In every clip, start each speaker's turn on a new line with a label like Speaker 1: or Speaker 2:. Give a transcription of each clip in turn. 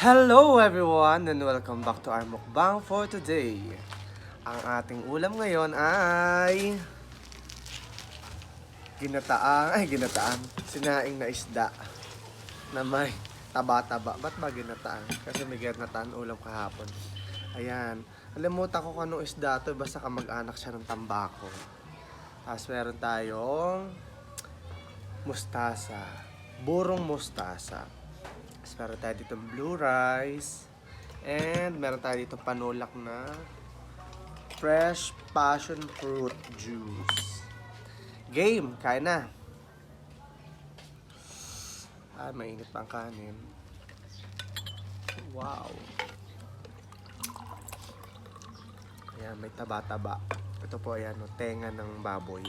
Speaker 1: Hello everyone and welcome back to our mukbang for today. Ang ating ulam ngayon ay ginataang, ay ginataang, sinaing na isda na may taba-taba. Ba't ba ginataan? Kasi may ginataan ulam kahapon. Ayan. Alimutan ko kung anong isda to, basta kamag-anak siya ng tambako. Tapos meron tayong mustasa. Burong mustasa. Tapos meron tayo dito blue rice. And meron tayo dito panulak na fresh passion fruit juice. Game! Kain na! Ay, mainit pa ang kanin. Wow! Ayan, may taba-taba. Ito po, ayan, no, tenga ng baboy.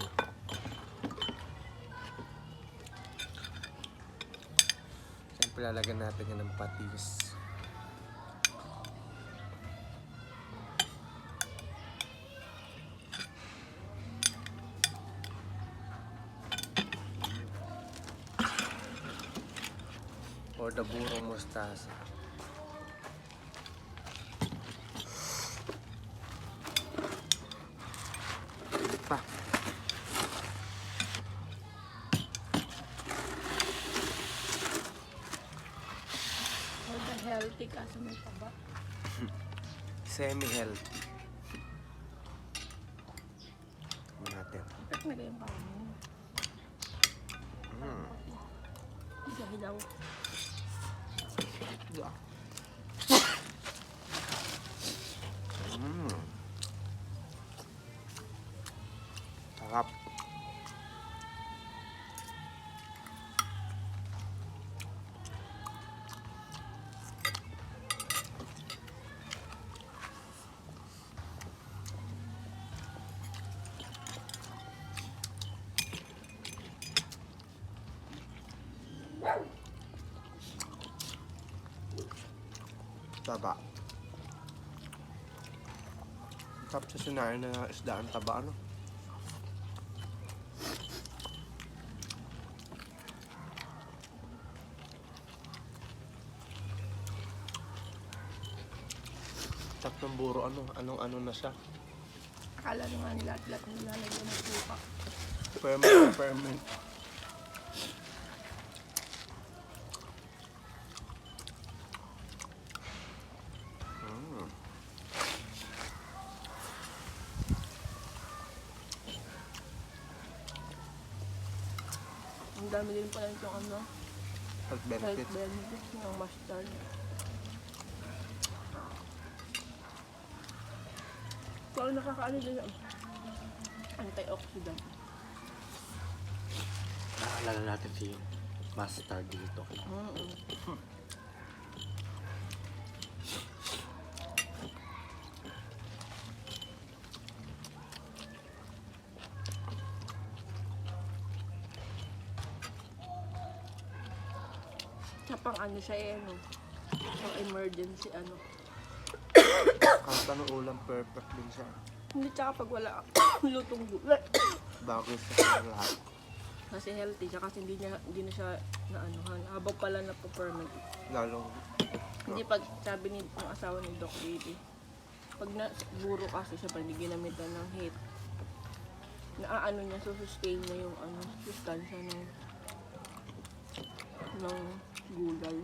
Speaker 1: Siyempre, lalagyan natin yan ng patis. Or the burong mustasa.
Speaker 2: Healthy kaso may taba.
Speaker 1: Semi-healthy. Tingnan natin.
Speaker 2: Ba't na yung parang mo?
Speaker 1: Mm.
Speaker 2: Isa hilaw.
Speaker 1: Mm. Sarap. Taba. Sarap sa sinain na isda ang taba, ano? Sarap ng buro, ano? Anong ano na siya?
Speaker 2: Akala nyo nga nila lahat nilalagyan ng suka.
Speaker 1: Ferment, ferment. Mm.
Speaker 2: Ang dami din pala itong ano,
Speaker 1: Health
Speaker 2: health
Speaker 1: benefits.
Speaker 2: benefits ng mustard. So, nakakaano din yung antioxidant.
Speaker 3: Naalala natin si Master dito.
Speaker 2: Mm pang ano siya eh, ano, pang emergency ano.
Speaker 1: Kahit anong ulam, perfect din siya.
Speaker 2: Hindi tsaka pag wala lutong gulay.
Speaker 1: Bago sa lahat.
Speaker 2: Kasi healthy siya kasi hindi, niya, hindi na siya na anuhan. Habang pala na ferment
Speaker 1: Lalong
Speaker 2: Hindi pag sabi ni ng asawa ni Doc Baby, pag na buro kasi siya pag ginamitan ng heat, naaano niya, sustain niya yung ano, sustansya ng ng gulay.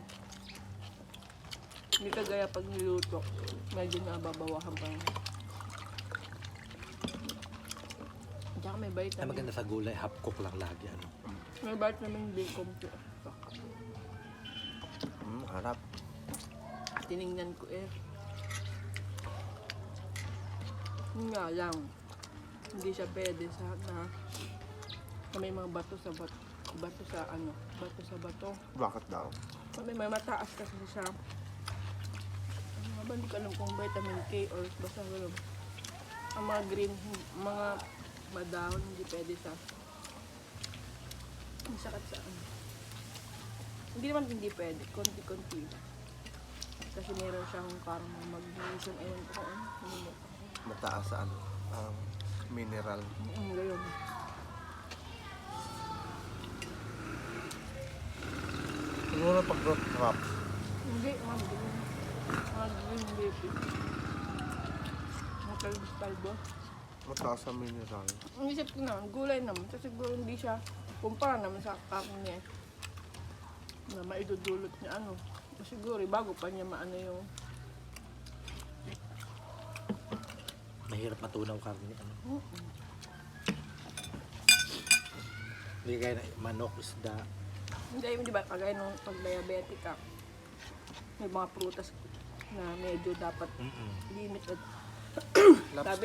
Speaker 2: Hindi kagaya pag niluto, medyo nababawahan pa rin. Tsaka may
Speaker 3: Ay,
Speaker 2: vitamin.
Speaker 3: maganda sa gulay, half cook lang lagi. Ano.
Speaker 2: May vitamin B complex.
Speaker 1: mm, harap.
Speaker 2: tiningnan ko eh. Yun nga lang, hindi siya pwede sa na, na may mga bato sa bato, bato sa ano, bato sa bato.
Speaker 1: Bakit daw?
Speaker 2: May, may mataas kasi siya. Ano nga ba, hindi ko alam kung vitamin K or basta gano'n. Ang mga green, mga madahon, hindi pwede sa ang sakit sa ano. Hindi naman hindi pwede, konti-konti. Kasi meron siyang parang magnesium, ewan ko kung ano. Ano
Speaker 1: Mataas sa ano? Ang mineral.
Speaker 2: Ang gayon.
Speaker 1: Siguro pag root crop,
Speaker 2: Hindi, mga green. Mga green leafy. Mga talbo-talbo.
Speaker 1: Mataas ang mineral.
Speaker 2: Ang isip ko na, gulay naman. So siguro hindi siya kumpara naman sa karne na maidudulot niya ano. Siguro bago pa niya maano yung
Speaker 3: Mahirap matunaw karne. Ano?
Speaker 2: Mm-mm.
Speaker 3: Hindi kaya na manok, isda.
Speaker 2: Hindi, di ba, kagaya nung pag diabetic ka, may mga prutas na medyo dapat
Speaker 3: Mm-mm.
Speaker 2: limited.
Speaker 1: Laps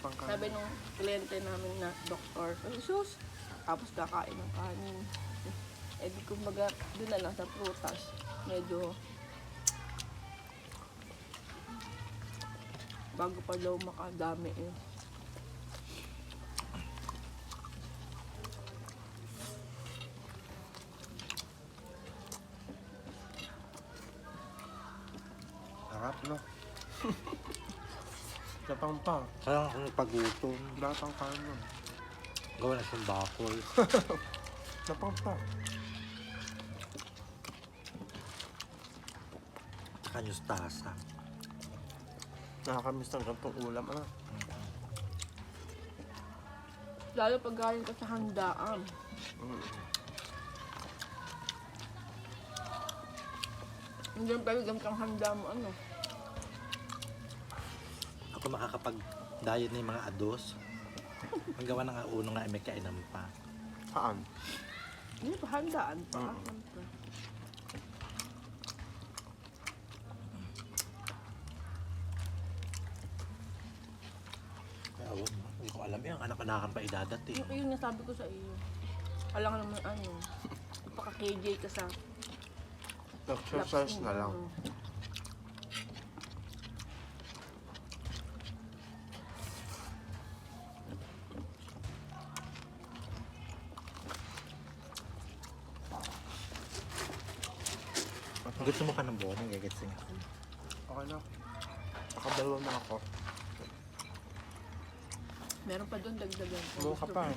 Speaker 1: pang kanin.
Speaker 2: Sabi nung kliyente namin na doktor, "Ay, sus, tapos kakain ng kanin. Eh di kumbaga, doon na lang sa prutas. Medyo bago pa daw makadami eh.
Speaker 1: Sarap, no? Lapang pa.
Speaker 3: Kaya kung pagutom,
Speaker 1: Lahat ang kanin.
Speaker 3: gawa na siyang bakol.
Speaker 1: Lapang pa.
Speaker 3: Tsaka nyustasa.
Speaker 1: Nakakamiss ng gantong ulam, ano?
Speaker 2: Lalo pag galing ka sa handaan.
Speaker 1: Mm.
Speaker 2: Hindi yung talagang kang handa mo ano.
Speaker 3: Ako makakapag-diet na yung mga ados. Ang gawa na nga uno nga ay may kainan pa.
Speaker 1: Saan?
Speaker 2: Hindi pa handaan pa.
Speaker 1: Mm.
Speaker 2: Siyempre.
Speaker 3: Kaya mo. Hindi ko alam yung anak-anakan pa idadati.
Speaker 2: Yung, yung nasabi ko sa iyo. Alam naman ano. Paka-KJ ka sa
Speaker 1: Exercise na lang.
Speaker 2: Mm.
Speaker 3: Gusto mo ka ng bonang, gagetsing ako.
Speaker 1: Okay na. Nakadalawa na ako.
Speaker 2: Meron pa doon dagdagan.
Speaker 1: Buka
Speaker 2: gusto
Speaker 1: pa.
Speaker 2: mo.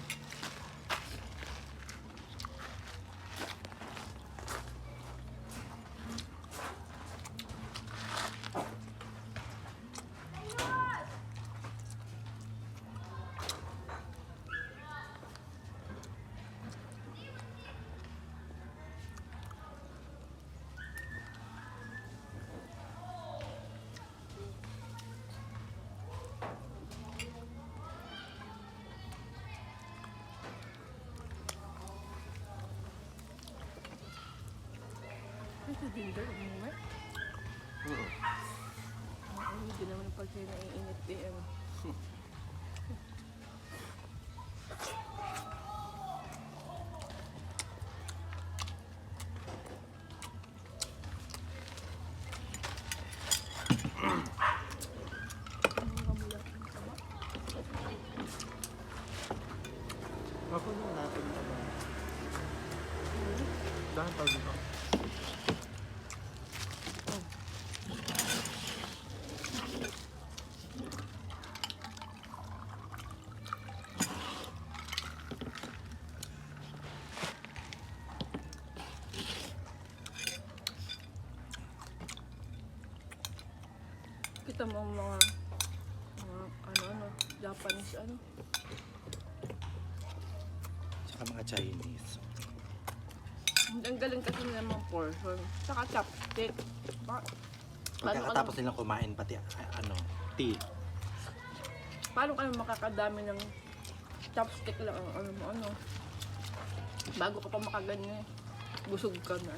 Speaker 2: Dinder, umuwi. Ay, hindi naman eh. Ano. Ang.
Speaker 1: Ako na natin na ba? Dahil pag ito.
Speaker 2: Kita mo ang mga mga ano ano Japanese ano
Speaker 3: Tsaka mga Chinese.
Speaker 2: ang galing kasi nila mga portion saka chopstick pa,
Speaker 3: Pagkatapos nilang kumain pati ano, tea.
Speaker 2: paano ka naman makakadami ng chopstick lang ang ano mo ano bago ka pa makaganyan busog ka na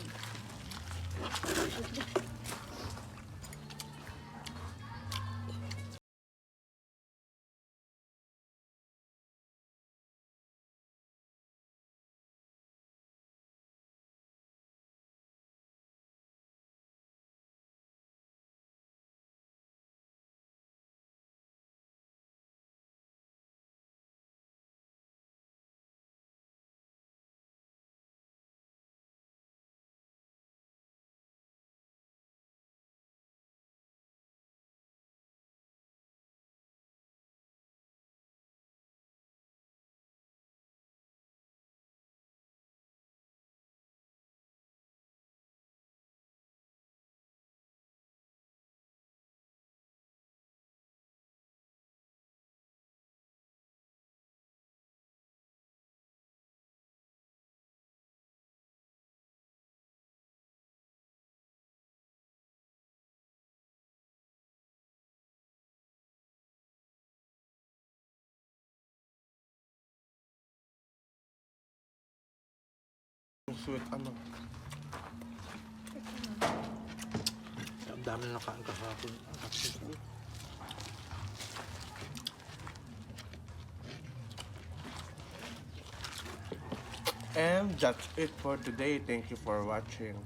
Speaker 1: Sweet ano.
Speaker 3: Ang dami na nakain kahapon.
Speaker 1: And that's it for today. Thank you for watching.